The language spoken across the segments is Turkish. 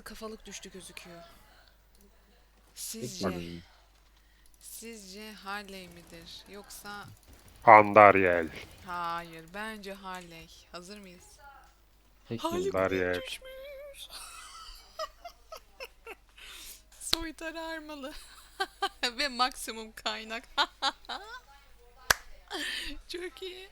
Altı kafalık düştü gözüküyor. Sizce, sizce Harley midir? Yoksa Andariel. hayır bence Harley. Hazır mıyız? Peki. Harley Andariel. düşmüş. Soytar armalı. Ve maksimum kaynak. Çok iyi.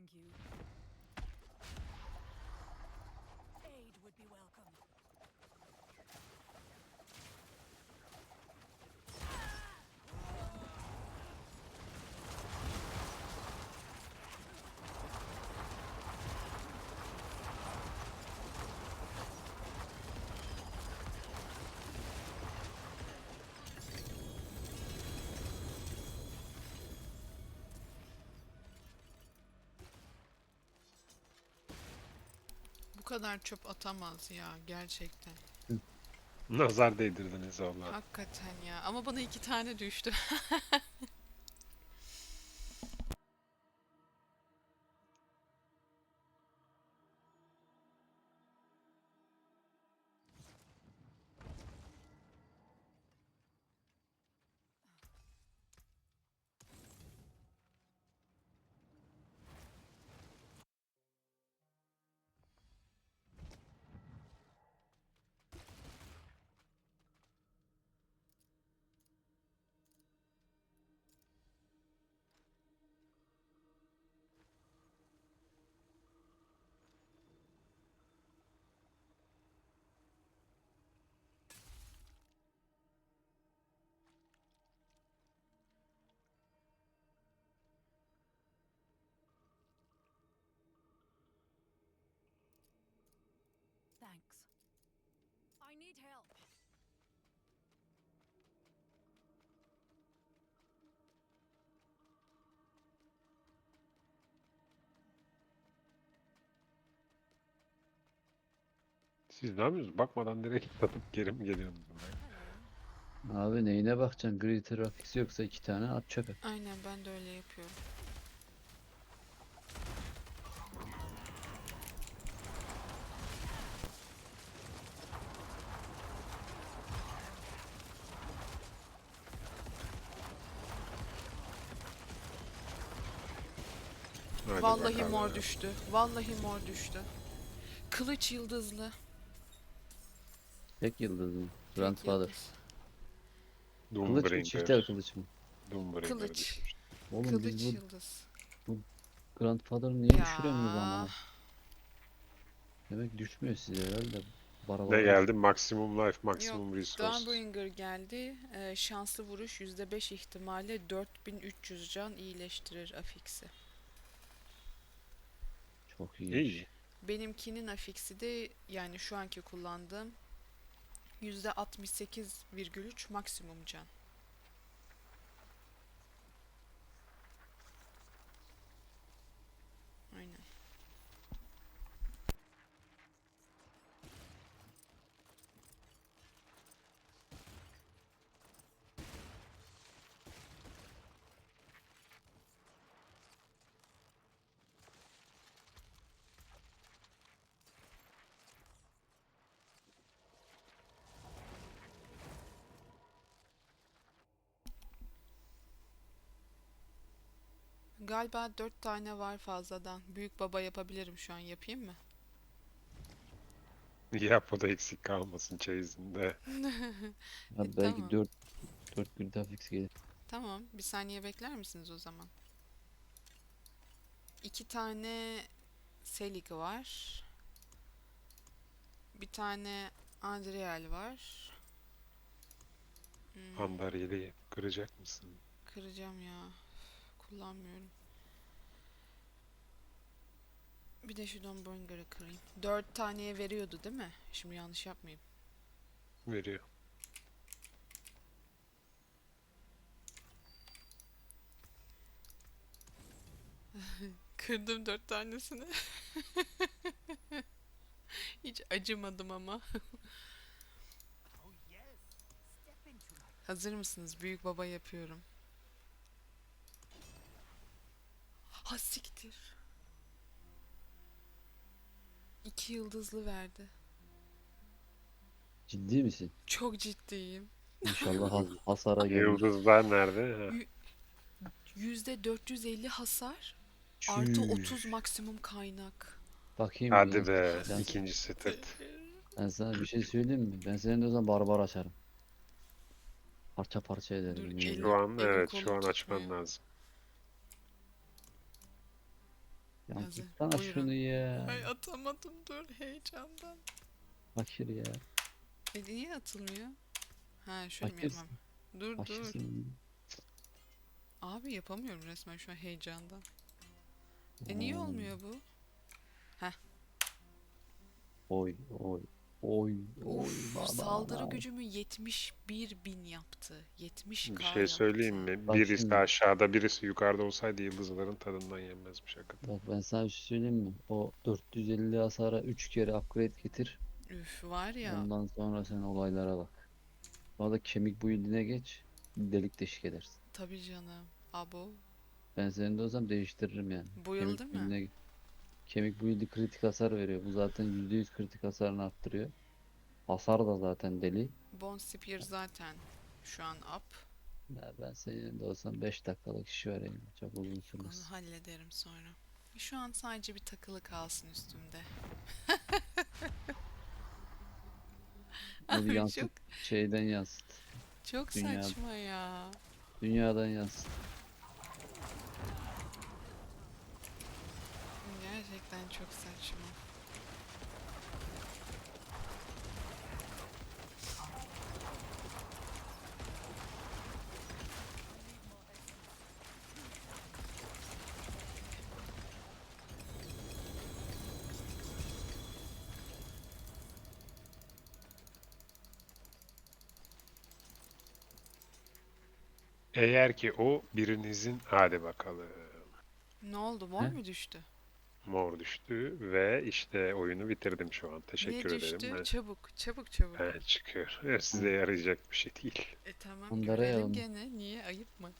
Thank you. Aid would be welcome. Kadar çöp atamaz ya gerçekten. Nazar değdirdiniz valla. Hakikaten ya. Ama bana iki tane düştü. need help. Siz ne yapıyorsunuz? Bakmadan direkt atıp geri mi geliyorsunuz buraya? Abi neyine bakacaksın? Grid graphics yoksa iki tane at çöpe. Aynen ben de öyle yapıyorum. Hadi Vallahi mor düştü. Vallahi mor düştü. Kılıç yıldızlı. Tek yıldızın. tek Grandfather. Kılıç mı çifter kılıç mı? Doom Kılıç. düşmüş. Oğlum Kılıç biz bu yıldız. Grandfather'ı niye Ya. düşüremiyoruz ama? Demek düşmüyor size herhalde. Baralar Ne geldi? Maximum life, maximum Yok, resource. Dawnbringer geldi. Ee, şanslı vuruş %5 ihtimalle 4300 can iyileştirir afiksi. Çok iyi. İyi. Benimkinin afiksi de yani şu anki kullandığım %68,3 maksimum can. Aynen. Galiba 4 tane var fazladan. Büyük baba yapabilirim şu an. Yapayım mı? Yap o da eksik kalmasın çeyizinde. Ha, E, belki tamam. 4 4 grid graphics gelir. Tamam. Bir saniye bekler misiniz o zaman? İki tane Selig var. Bir tane Andriel var. Hmm, Andariel'i kıracak mısın? kıracağım ya. Kullanmıyorum. Bir de şu Don Burger'ı kırayım. Dört taneye veriyordu değil mi? Şimdi yanlış yapmayayım. Veriyor. Kırdım dört tanesini. Hiç acımadım ama. Hazır mısınız? Büyük baba yapıyorum. Ha siktir. İki yıldızlı verdi. Ciddi misin? Çok ciddiyim. İnşallah has hasara gelir. Yıldızlar nerede? Ha. Yüzde 450 hasar artı Çüş. 30 maksimum kaynak. Bakayım Hadi be. Ben- ikincisi tırt. Ben sana bir şey söyleyeyim mi? Ben senin de o zaman barbar açarım. Parça parça ederim. Dur, yemin elim- ederim. Şu an Elim evet şu an açman tutmuyor. lazım. Ya Hazır. tutsana Buyurun. şunu ya. Ay atamadım dur heyecandan. Fakir ya. E niye atılmıyor? Ha şöyle mi Fakirsin. yapmam? Dur dur. Fakirsin. Abi yapamıyorum resmen şu an heyecandan. E niye Oo. olmuyor bu? Oy oy. Oy oy. Uf, baba, saldırı baba. gücümü 71 bin yaptı. 70 Bir şey söyleyeyim mi? Bak Birisi şimdi. aşağıda birisi yukarıda olsaydı yıldızların tadından yenmezmiş hakikaten. Bak ben sana bir şey söyleyeyim mi? O 450 hasara 3 kere upgrade getir. Üf var ya. Ondan sonra sen olaylara bak. Sonra da kemik build'ine geç. Delik deşik edersin. Tabii canım. Abo. Ben senin de olsam değiştiririm yani. Bu yıl Kemik değil mi? Kemik build'i kritik hasar veriyor. Bu zaten %100 kritik hasarını arttırıyor. Hasar da zaten deli. Bone Spear zaten şu an up. Ya ben senin de olsam 5 dakikalık işi vereyim. Çok uzun Onu sürmez. hallederim sonra. Şu an sadece bir takılı kalsın üstümde. Abi yansıt. çok, Şeyden yansıt. çok Dünya- saçma ya. Dünyadan yansıt. Gerçekten çok saçma. Eğer ki o birinizin hadi bakalım. Ne oldu? Mor He? mu düştü? Mor düştü ve işte oyunu bitirdim şu an. Teşekkür ederim. düştü? Ben, Çabuk, çabuk, çabuk. ben çıkıyor. Evet, Size yarayacak bir şey değil. E tamam Onlara görelim gene. Niye? Ayıp mı?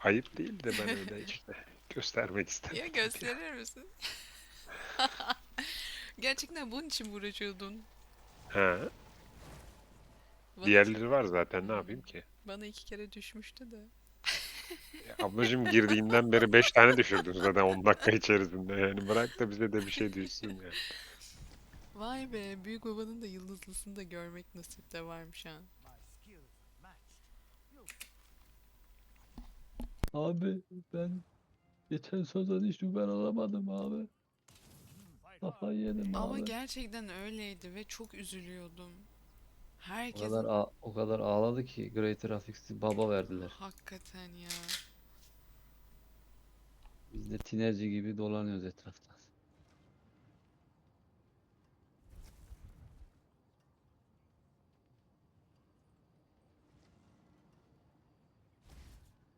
Ayıp değil de ben öyle işte göstermek istedim. Ya gösterir misin? Gerçekten bunun için mi uğraşıyordun? Ha, Bana, diğerleri var zaten ne yapayım ki? bana iki kere düşmüştü de. Ablacığım girdiğinden beri 5 tane düşürdün zaten 10 dakika içerisinde. Yani bırak da bize de bir şey düşsün ya. Vay be, büyük babanın da yıldızlısını da görmek nasip de varmış ha. Abi ben geçen sezon hiç ben alamadım abi. Kafayı yedim Ama abi. gerçekten öyleydi ve çok üzülüyordum. O Herkes kadar o kadar ağladı ki Greater Affix'i baba verdiler. hakikaten ya. Biz de tinerci gibi dolanıyoruz etrafta.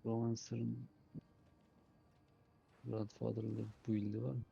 Romancer'ın Grandfather'ın build'i var mı?